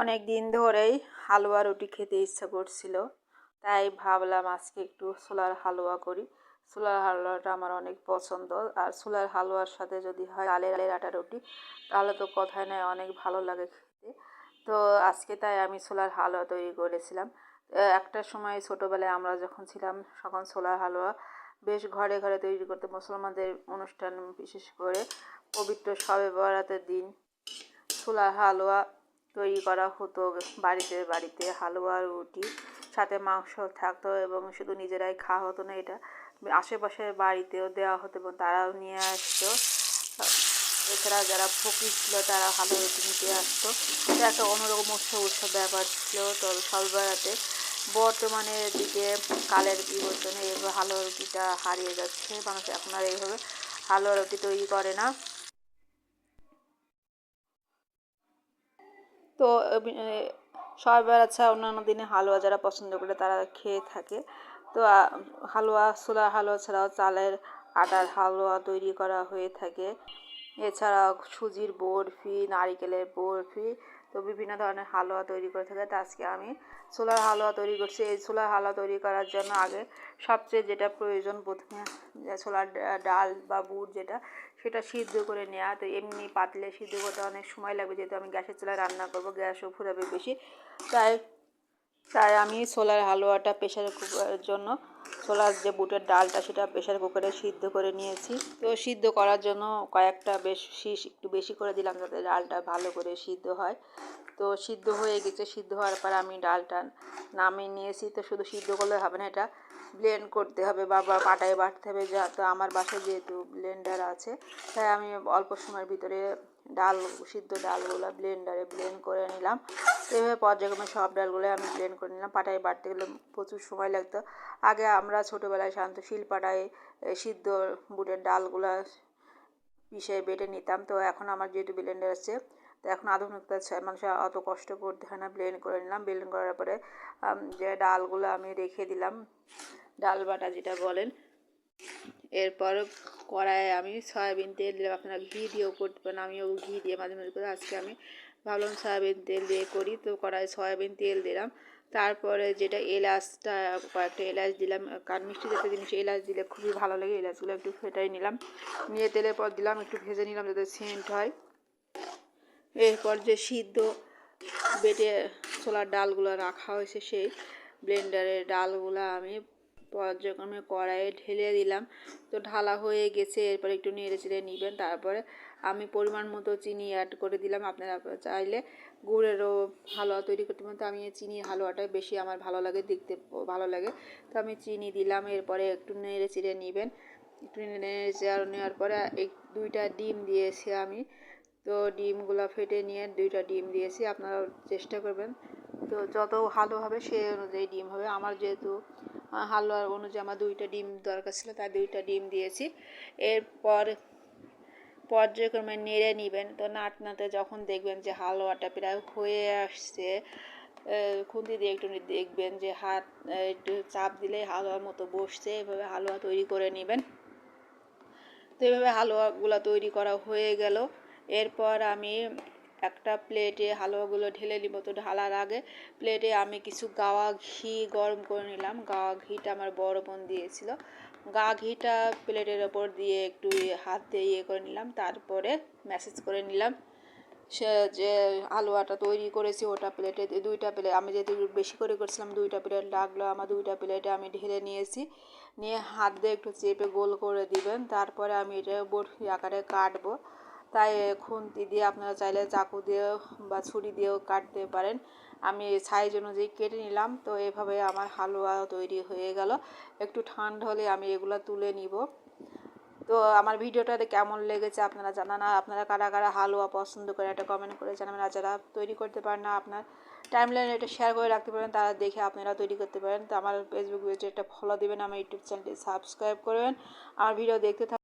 অনেক দিন ধরেই হালুয়া রুটি খেতে ইচ্ছা করছিল, তাই ভাবলাম আজকে একটু ছোলার হালুয়া করি। ছোলার হালুয়াটা আমার অনেক পছন্দ, আর ছোলার হালুয়ার সাথে যদি হয় আলের আলের আটা রুটি, তাহলে তো কথায় নয় অনেক ভালো লাগে খেতে। তো আজকে তাই আমি ছোলার হালুয়া তৈরি করেছিলাম। একটা সময় ছোটোবেলায় আমরা যখন ছিলাম, তখন ছোলার হালুয়া বেশ ঘরে ঘরে তৈরি করতে মুসলমানদের অনুষ্ঠান বিশেষ করে পবিত্র সবে বরাতের দিন ছোলার হালুয়া তৈরি করা হতো বাড়িতে বাড়িতে হালুয়া, রুটি, সাথে মাংস থাকতো এবং শুধু নিজেরাই খাওয়া হতো না, এটা আশেপাশের বাড়িতেও দেওয়া হতো এবং তারাও নিয়ে আসতো। এছাড়া যারা ফকির ছিল, তারা ভালো রুটি নিতে আসতো। এটা একটা অন্যরকম উৎসব উৎসব ব্যাপার ছিল। তো সব বেড়াতে বর্তমানে দিকে কালের বিবর্তনে এভাবে হালুয়া রুটিটা হারিয়ে যাচ্ছে। মানুষ এখন আর এইভাবে হালুয়া রুটি তৈরি করে না। তো সবার আচ্ছা অন্যান্য দিনে হালুয়া যারা পছন্দ করে তারা খেয়ে থাকে। তো হালুয়া, ছোলা হালুয়া ছাড়াও চালের আটার হালুয়া তৈরি করা হয়ে থাকে। এছাড়া সুজির বরফি, নারিকেলের বরফি, তো বিভিন্ন ধরনের হালুয়া তৈরি করে থাকে। তা আজকে আমি ছোলার হালুয়া তৈরি করছি। এই ছোলার হালুয়া তৈরি করার জন্য আগে সবচেয়ে যেটা প্রয়োজন প্রথমে ছোলার ডাল বা বুট যেটা সেটা সিদ্ধ করে নেওয়া তো এমনি পাতলে সিদ্ধ করতে অনেক সময় লাগবে, যেহেতু আমি গ্যাসের চুলায় রান্না করব, গ্যাসও ফুরাবে বেশি। তাই তাই আমি ছোলার হালুয়াটা প্রেশার কুকারের জন্য ছোলার যে বুটের ডালটা সেটা প্রেশার কুকারে সিদ্ধ করে নিয়েছি। তো সিদ্ধ করার জন্য কয়েকটা বেশ শীষ একটু বেশি করে দিলাম যাতে ডালটা ভালো করে সিদ্ধ হয়। তো সিদ্ধ হয়ে গেছে, সিদ্ধ হওয়ার পর আমি ডালটা নামিয়ে নিয়েছি। তো শুধু সিদ্ধ করলে হবে না, এটা ব্লেন্ড করতে হবে বা পাটায় বাটতে হবে যা, তো আমার বাসায় যেহেতু ব্লেন্ডার আছে, তাই আমি অল্প সময়ের ভিতরে ডাল, সিদ্ধ ডালগুলো ব্লেন্ডারে ব্লেন্ড করে নিলাম। এভাবে পর্যায়ক্রমে সব ডালগুলো আমি ব্লেন্ড করে নিলাম। পাটায় বাটতে গেলে প্রচুর সময় লাগতো। আগে আমরা ছোটোবেলায় সাধারণত শিলপাটায় সিদ্ধ বুটের ডালগুলো পিষে বেটে নিতাম। তো এখন আমার যেহেতু ব্লেন্ডার আছে, তো এখন আধুনিকতা মানুষের অত কষ্ট করতে হয় না। ব্লেন্ড করে নিলাম। ব্লেন্ড করার পরে যে ডালগুলো আমি রেখে দিলাম, ডাল বাটা যেটা বলেন এরপর কড়াইয়ে আমি সয়াবিন তেল দিলাম আপনারা ঘি দিয়েও করতে পারেন। আমিও ঘি দিয়ে মাঝে মাঝে করে আজকে আমি ভাবলাম সয়াবিন তেল দিয়ে করি, তো কড়াইয়ে সয়াবিন তেল দিলাম। তারপরে যেটা এলাচটা, কয়েকটা এলাচ দিলাম কারণ মিষ্টি জাতীয় জিনিস, এলাচ দিলে খুবই ভালো লাগে। এলাচগুলো একটু ফেটাই নিলাম, নিয়ে তেলের পর দিলাম, একটু ভেজে নিলাম যাতে সেন্ট হয়। এরপর যে সিদ্ধ বেটে ছোলার ডালগুলো রাখা হয়েছে, সেই ব্লেন্ডারের ডালগুলো আমি পর্যায়ক্রমে কড়াইয়ে ঢেলে দিলাম, তো ঢালা হয়ে গেছে। এরপর একটু নেড়ে চেড়ে নেবেন। তারপরে আমি পরিমাণ মতো চিনি অ্যাড করে দিলাম। আপনারা চাইলে গুড়েরও হালুয়া তৈরি করতে পারেন। আমি চিনি হালুয়াটাই বেশি আমার ভালো লাগে, দেখতে ভালো লাগে। তো আমি চিনি দিলাম। এরপরে একটু নেড়ে চেড়ে নেবেন। একটু নেড়ে চেড়ে নেওয়ার পরে এক, দুইটা ডিম দিয়েছি আমি। তো ডিমগুলো ফেটে নিয়ে দুইটা ডিম দিয়েছি। আপনারা চেষ্টা করবেন। তো যত ভালো হবে সে অনুযায়ী ডিম হবে। আমার যেহেতু হালুয়ার অনুযায়ী আমার দুইটা ডিম দরকার ছিল, তাই দুইটা ডিম দিয়েছি। এরপর পর্যায়ক্রমে নেড়ে নেবেন। তো নাট নাতে যখন দেখবেন যে হালুয়াটা প্রায় হয়ে আসছে খুন্তি দিয়ে একটু দেখবেন যে হাত একটু চাপ দিলে হালুয়ার মতো বসছে। এভাবে হালুয়া তৈরি করে নেবেন। তো এভাবে হালুয়াগুলো তৈরি করা হয়ে গেল। এরপর আমি একটা প্লেটে হালুয়াগুলো ঢেলে নিব। তো ঢালার আগে প্লেটে আমি কিছু গাওয়া ঘি গরম করে নিলাম। গাওয়া ঘিটা আমার বড় বোন দিয়েছিল। গা ঘিটা প্লেটের ওপর দিয়ে একটু হাত দিয়ে ইয়ে করে নিলাম। তারপরে ম্যাসেজ করে নিলাম। সে যে হালুয়াটা তৈরি করেছি ওটা প্লেটে দুইটা প্লেট আমি যেহেতু বেশি করে করছিলাম, দুইটা প্লেট লাগল। আমার দুইটা প্লেটে আমি ঢেলে নিয়েছি। নিয়ে হাত দিয়ে একটু চেপে গোল করে দিবেন। তারপরে আমি এটা বরফি আকারে কাটবো। তাই খুন্তি দিয়ে আপনারা চাইলে চাকু দিয়েও বা ছুরি দিয়েও কাটতে পারেন। আমি সাইজ অনুযায়ী কেটে নিলাম, তো এভাবে আমার হালুয়া তৈরি হয়ে গেল। একটু ঠান্ডা হলে আমি এগুলো তুলে নিব। তো আমার ভিডিওটাতে কেমন লেগেছে আপনারা জানান, আর আপনারা কারা কারা হালুয়া পছন্দ করে একটা কমেন্ট করে জানাবেন, আর যারা তৈরি করতে পারেন না, আপনার টাইম লাইনে এটা শেয়ার করে রাখতে পারেন, তারা দেখে আপনারা তৈরি করতে পারেন। তো আমার ফেসবুক পেজে একটা ফলো দেবেন, আমার ইউটিউব চ্যানেলটি সাবস্ক্রাইব করবেন। আমার ভিডিও দেখতে